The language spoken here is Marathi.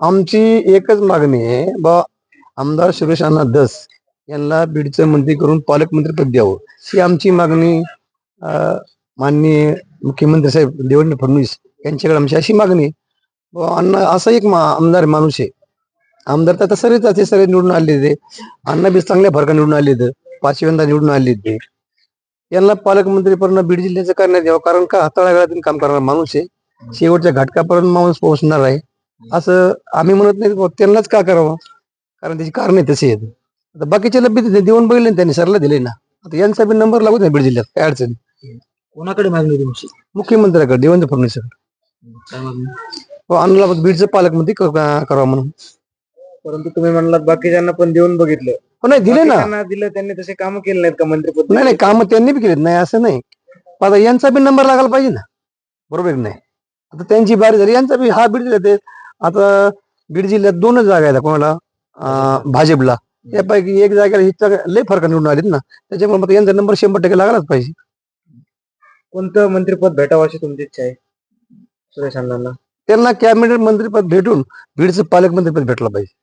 आमची एकच मागणी आहे बा आमदार सुरेश अण्णा दस यांना बीडचं मंत्री करून पालकमंत्रीपद द्यावं. ही आमची मागणी अं, माननीय मुख्यमंत्री साहेब देवेंद्र फडणवीस यांच्याकडे आमची अशी मागणी बुवा अण्णा असा एक मा- आमदार माणूस आहे. आमदार तर आता असे निवडून आले ते अण्णा बी चांगल्या फरका निवडून आले ते पाचव्यांदा निवडून आले ते यांना पालकमंत्री बीड जिल्ह्याचं करण्यात यावं कारण का? तळागाळातून काम करणारा माणूस आहे. शेवटच्या घाटकापर्यंत माणूस पोहोचणार आहे. असं आम्ही म्हणत नाही बुवा त्यांनाच का करावं? कारण त्याची कारण तशी आहेत. आता बाकीचे लब्बी ते देऊन बघितले ना त्यांनी सरला दिले ना. आता यांचा बी नंबर लागू नाही बीड जिल्ह्यात काय अडचण नाही. कोणाकडे मागणी तुमची? मुख्यमंत्र्याकडे देवेंद्र फडणवीस काय मागणी बीडचं पालकमंत्री क- का- करावं म्हणून. परंतु तुम्ही म्हणलात बाकीच्यांना पण देऊन बघितलं. हो नाही दिले ना. बाकीच्यांना दिलं त्यांनी तसे काम केले नाहीत का मंत्रिपद नाही नाही काम त्यांनी बी केलेत. नाही असं नाही. पण आता यांचा बी नंबर लागायला पाहिजे ना. बरोबर की नाही? आता त्यांची बारी झाली. यांचा बी हा बीड जिल्ह्यात आहे. आता बीड जिल्ह्यात दोनच जागा आहेत कोणाला? भाजपला. त्यापैकी एक जागेला ही जागा लय फरक निवडून आलीत ना. त्याच्यामुळे मग यांचा नंबर शंभर टक्के लागायलाच पाहिजे. कोणतं मंत्रिपद भेटावं अशी तुमची इच्छा आहे? सुरेश अण्णांना. त्यांना कॅबिनेट मंत्रीपद भेटून बीडचं पालकमंत्रीपद भेटलं पाहिजे.